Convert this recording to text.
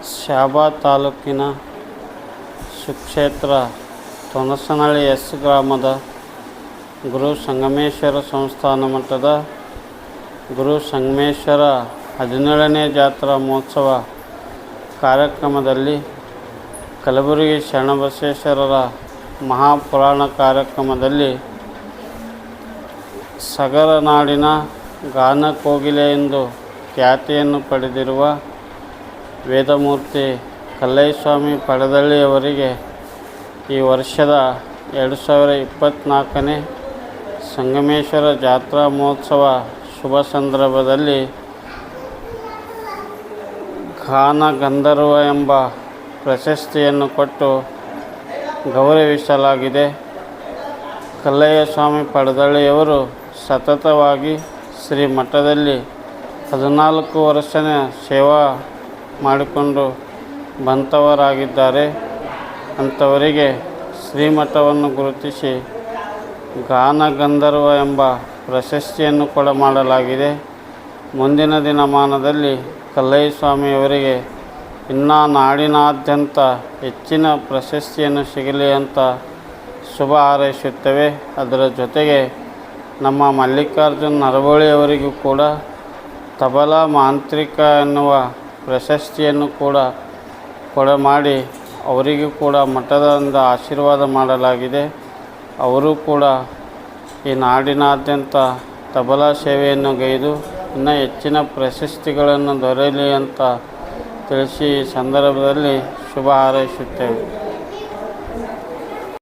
ಶಾಬಾ ತಾಲೂಕಿನ ಸುಕ್ಷೇತ್ರ ತೊಣಸನಹಳ್ಳಿ ಎಸ್ ಗ್ರಾಮದ ಗುರು ಸಂಗಮೇಶ್ವರ ಸಂಸ್ಥಾನ ಮಠದ ಗುರು ಸಂಗಮೇಶ್ವರ ಹದಿನೇಳನೇ ಜಾತ್ರಾ ಮಹೋತ್ಸವ ಕಾರ್ಯಕ್ರಮದಲ್ಲಿ ಕಲಬುರಗಿ ಶರಣಬಸವೇಶ್ವರರ ಮಹಾಪುರಾಣ ಕಾರ್ಯಕ್ರಮದಲ್ಲಿ ಸಗರನಾಡಿನ ಗಾನಕೋಗಿಲೆ ಗಾನ ಕೋಗಿಲೆ ಎಂದು ಖ್ಯಾತಿಯನ್ನು ಪಡೆದಿರುವ ವೇದಮೂರ್ತಿ ಕಲ್ಲಯ್ಯಸ್ವಾಮಿ ಪಡದಳ್ಳಿಯವರಿಗೆ ಈ ವರ್ಷದ ಎರಡು ಸಾವಿರ ಇಪ್ಪತ್ತ್ನಾಲ್ಕನೇ ಸಂಗಮೇಶ್ವರ ಜಾತ್ರಾ ಮಹೋತ್ಸವ ಶುಭ ಸಂದರ್ಭದಲ್ಲಿ ಗಾನ ಗಂಧರ್ವ ಎಂಬ ಪ್ರಶಸ್ತಿಯನ್ನು ಕೊಟ್ಟು ಗೌರವಿಸಲಾಗಿದೆ. ಕಲ್ಲಯ್ಯ ಸ್ವಾಮಿ ಪಡದಳ್ಳಿಯವರು ಸತತವಾಗಿ ಶ್ರೀ ಮಠದಲ್ಲಿ ಹದಿನಾಲ್ಕು ವರ್ಷನ ಸೇವಾ ಮಾಡಿಕೊಂಡು ಬಂತವರಾಗಿದ್ದಾರೆ. ಅಂಥವರಿಗೆ ಶ್ರೀಮಠವನ್ನು ಗುರುತಿಸಿ ಗಾನ ಗಂಧರ್ವ ಎಂಬ ಪ್ರಶಸ್ತಿಯನ್ನು ಕೂಡ ಮಾಡಲಾಗಿದೆ. ಮುಂದಿನ ದಿನಮಾನದಲ್ಲಿ ಕಲ್ಲಯ್ಯ ಸ್ವಾಮಿಯವರಿಗೆ ಇನ್ನೂ ನಾಡಿನಾದ್ಯಂತ ಹೆಚ್ಚಿನ ಪ್ರಶಸ್ತಿಯನ್ನು ಸಿಗಲಿ ಅಂತ ಶುಭ ಹಾರೈಸುತ್ತೇವೆ. ಅದರ ಜೊತೆಗೆ ನಮ್ಮ ಮಲ್ಲಿಕಾರ್ಜುನ್ ನರಬೋಳಿಯವರಿಗೂ ಕೂಡ ತಬಲಾ ಮಾಂತ್ರಿಕ ಎನ್ನುವ ಪ್ರಶಸ್ತಿಯನ್ನು ಕೂಡ ಕೊಡ ಮಾಡಿ ಅವರಿಗೂ ಕೂಡ ಮಠದಿಂದ ಆಶೀರ್ವಾದ ಮಾಡಲಾಗಿದೆ. ಅವರು ಕೂಡ ಈ ನಾಡಿನಾದ್ಯಂತ ತಬಲಾ ಸೇವೆಯನ್ನು ಗೈದು ಇನ್ನೂ ಹೆಚ್ಚಿನ ಪ್ರಶಸ್ತಿಗಳನ್ನು ದೊರೆಯಲಿ ಅಂತ ತಿಳಿಸಿ ಈ ಸಂದರ್ಭದಲ್ಲಿ ಶುಭ ಹಾರೈಸುತ್ತೇವೆ